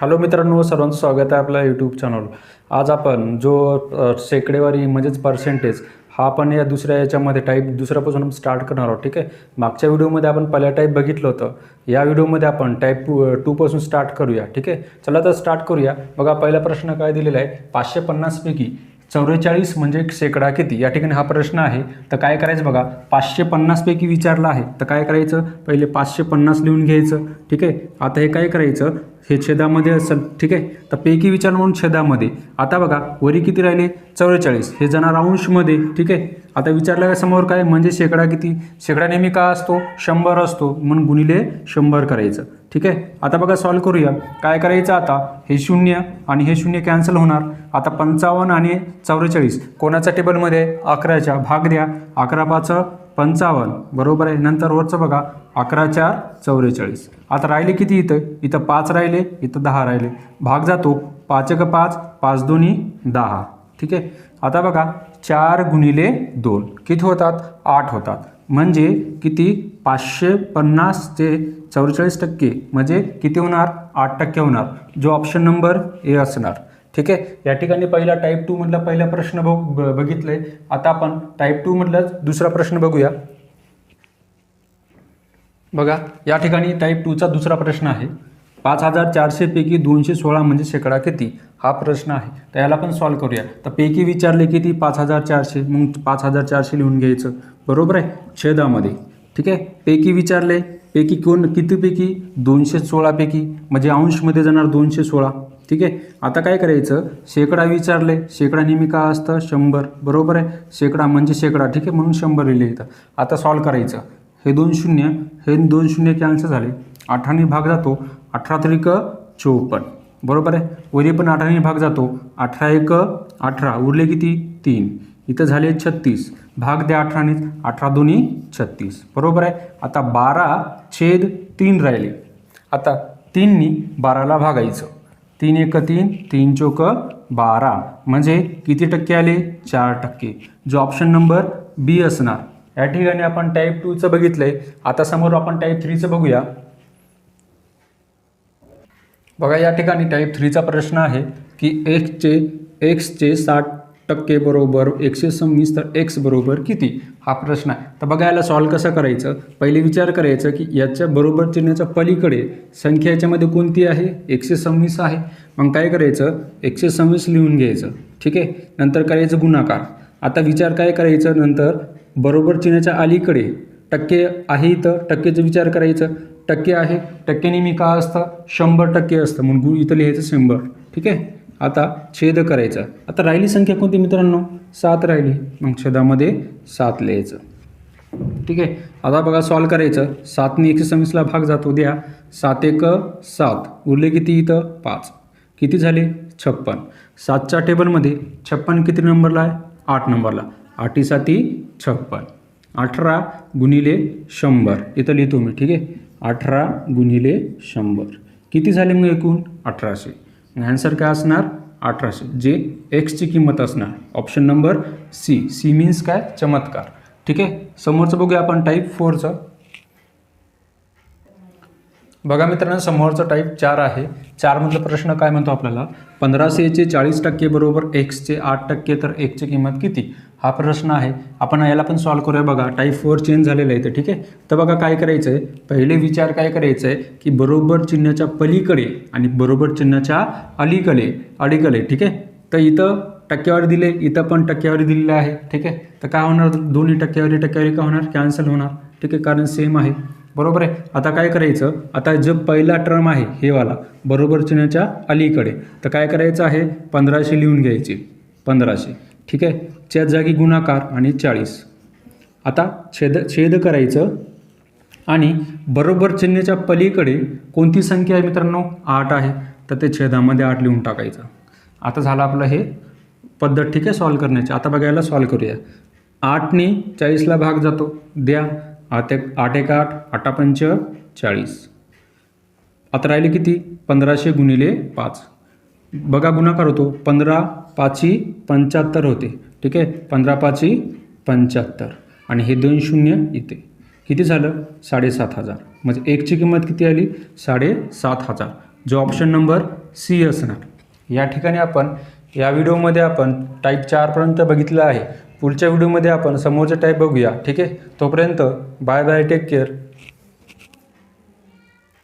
Hello मित्रांनो सर्वांचं स्वागत आहे आपल्या यूट्यूब चॅनल आज आपण जो सेकडेवारी शेकडेवारी म्हणजेच पर्सेंटेज हा आपण या दुसऱ्या याच्यामध्ये टाईप दुसऱ्यापासून स्टार्ट करणार आहोत ठीक आहे? मागच्या व्हिडिओमध्ये आपण पहिल्या टाईप बघितलं होतं. या व्हिडिओमध्ये आपण टाईप टू टूपासून स्टार्ट करूया ठीक आहे? चला तर स्टार्ट करूया. बघा पहिला प्रश्न काय दिलेला आहे? पाचशे पन्नासपैकी चौवेचाळीस म्हणजे शेकडा किती? या ठिकाणी हा प्रश्न आहे. तर काय करायचं बघा? पाचशे पन्नासपैकी विचारला आहे. तर काय करायचं? पहिले पाचशे पन्नास लिहून घ्यायचं. ठीक आहे? आता हे काय करायचं? हे छेदामध्ये असेल. ठीक आहे? तर पैकी विचार म्हणून छेदामध्ये. आता बघा वरी किती राहिले? चौवेचाळीस हे जाणार अंशमध्ये. ठीक आहे? आता विचारलं का समोर काय? म्हणजे शेकडा किती? शेकडा नेहमी का असतो? शंभर असतो. म्हणून गुणिले शंभर करायचं. ठीक आहे? आता बघा सॉल्व करूया. काय करायचं आता? हे शून्य आणि हे शून्य कॅन्सल होणार. आता पंचावन्न आणि चौवेचाळीस. कोणाच्या टेबलमध्ये अकराच्या. भाग द्या. अकरा पाच पंचावन्न. बरोबर आहे? नंतर वरचं बघा. अकरा चार चौवेचाळीस. आता राहिले किती इथं? इथं पाच राहिले इथं दहा राहिले. भाग जातो. पाच एक पाच पाच दोन्ही दहा. ठीक आहे? आता बघा. चार गुणिले दोन. किती होतात? आठ होतात. म्हणजे किती? पाचशे पन्नास ते चौवेचाळीस टक्के. म्हणजे किती होणार? आठ टक्के होणार. जो ऑप्शन नंबर ए असणार. ठीक आहे? या ठिकाणी पहिला टाईप टू मधला पहिला प्रश्न बघ ब- बघितलंय. आता आपण टाईप टू मधला दुसरा प्रश्न बघूया. बघा या ठिकाणी टाईप टूचा दुसरा प्रश्न आहे. पाच हजार चारशेपैकी दोनशे सोळा म्हणजे शेकडा किती? हा प्रश्न आहे. तर याला पण सॉल्व करूया. तर पैकी विचारले किती? पाच हजार चारशे. मग पाच हजार चारशे लिहून घ्यायचं. बरोबर आहे? छेदामध्ये. ठीक आहे? पैकी विचारले. पैकी कोण? कितीपैकी दोनशे सोळापैकी म्हणजे अंशमध्ये जाणार दोनशे सोळा. ठीक आहे? आता काय करायचं? शेकडा विचारले. शेकडा नेहमी का असतं? शंभर. बरोबर आहे? शेकडा म्हणजे शेकडा. ठीक आहे? म्हणून शंभर लिहिले इथं. आता सॉल्व करायचं. हे दोन शून्य हे दोन शून्य कॅन्सल झाले. अठराने भाग जातो. अठरा तरीक चोपन्न. बरोबर आहे? वरी पण अठराने भाग जातो. अठरा एक अठरा. उरले किती? तीन. इथं झाले छत्तीस. भाग द्या अठराने अठरा दोन्ही छत्तीस. बरोबर आहे? आता बारा छेद तीन राहिले. आता तीननी बाराला भागायचं. तीन एक तीन तीन चोक बारा. म्हणजे किती टक्के आले? चार टक्के. जो ऑप्शन नंबर बी असणार. या ठिकाणी आपण टाईप टूचं बघितलंय. आता समोर आपण टाईप थ्रीचं बघूया. बघा या ठिकाणी टाईप थ्रीचा प्रश्न आहे की एक्सचे एक्सचे साठ टक्के बरोबर एकशे सव्वीस तर एक्स बरोबर किती? हा प्रश्न आहे. तर बघा याला सॉल्व कसं करायचं? पहिले विचार करायचं की याच्या बरोबर चिन्हाच्या पलीकडे संख्या याच्यामध्ये कोणती आहे? एकशे सव्वीस आहे. मग काय करायचं? एकशे सव्वीस लिहून घ्यायचं. ठीक आहे? नंतर करायचं गुणाकार. आता विचार काय करायचं? नंतर बरोबर चिन्हाच्या अलीकडे टक्के आहे इथं टक्केचा विचार करायचं. टक्के आहे टक्के नेहमी का असतं? शंभर टक्के असतं. म्हणून इथं लिहायचं शंभर. ठीक आहे? आता छेद करायचा. आता राहिली संख्या कोणती मित्रांनो? सात राहिली. मग छेदामध्ये सात लिहायचं. ठीक आहे? आता बघा सॉल्व करायचं. सातने एकशे सव्वीसला भाग जातो. द्या. सात एक सात. उरले किती इथं? पाच. किती झाले? छप्पन. सातच्या टेबलमध्ये छप्पन किती नंबरला आहे? आठ नंबरला. आठी साती छप्पन. अठरा गुणिले शंभर. इथं लिहितो मी. ठीक आहे? अठरा गुणिले शंभर. किती झाले मग एकूण? अठराशे. ॲन्सर काय असणार? अठराशे. जे एक्सची किंमत असणार. Option number C C means काय? चमत्कार. ठीक आहे? समोरचं बघूया आपण टाईप फोरचं बघा मित्रांनो समोरचं टाईप चार आहे. चारमधला प्रश्न काय म्हणतो आपल्याला? पंधराशेचे चाळीस टक्के बरोबर एक्सचे आठ टक्के तर एकची किंमत किती? हा प्रश्न आहे. आपण याला पण सॉल्व करूया बघा. टाईप फोर चेंज झालेलं आहे तर ठीक आहे? तर बघा काय करायचं आहे पहिले विचार काय करायचं आहे की बरोबर चिन्हाच्या पलीकडे आणि बरोबर चिन्हाच्या अलीकडे अलीकडे ठीक आहे? तर इथं टक्केवारी दिले इथं पण टक्केवारी दिलेली आहे ठीक आहे? तर काय होणार? दोन्ही टक्केवारी टक्केवारी काय होणार? कॅन्सल होणार ठीक आहे? कारण सेम आहे. बरोबर आहे? आता काय करायचं? आता जो पहिला टर्म आहे हे वाला बरोबर चिन्हाच्या अलीकडे. तर काय करायचं आहे? पंधराशे लिहून घ्यायची. पंधराशे. ठीक आहे? च्या जागी गुणाकार आणि चाळीस. आता छेद छेद करायचं. आणि बरोबर चिन्हाच्या पलीकडे कोणती संख्या आहे मित्रांनो? आठ आहे. तर ते छेदामध्ये आठ लिहून टाकायचं. आता झालं आपलं हे पद्धत ठीक आहे सॉल्व करण्याची. आता बघायला सॉल्व करूया. आठने चाळीसला भाग जातो. द्या. आठ एक आठ एक आठ अठ्ठापंच चाळीस. आता राहिले किती? पंधराशे गुणिले पाच. बघा गुणाकार होतो. पंधरा पाची पंच्याहत्तर होते. ठीक आहे? पंधरा पाची पंच्याहत्तर. आणि हे दोन शून्य इथे. किती झालं? साडेसात हजार. म्हणजे एकची किंमत किती आली? साडेसात हजार. जो ऑप्शन नंबर सी असणार. या ठिकाणी आपण या व्हिडिओमध्ये आपण टाईप चारपर्यंत बघितलं आहे. पुढच्या व्हिडिओमध्ये आपण समोरचा टाईप बघूया. ठीक आहे? तोपर्यंत बाय बाय टेक केअर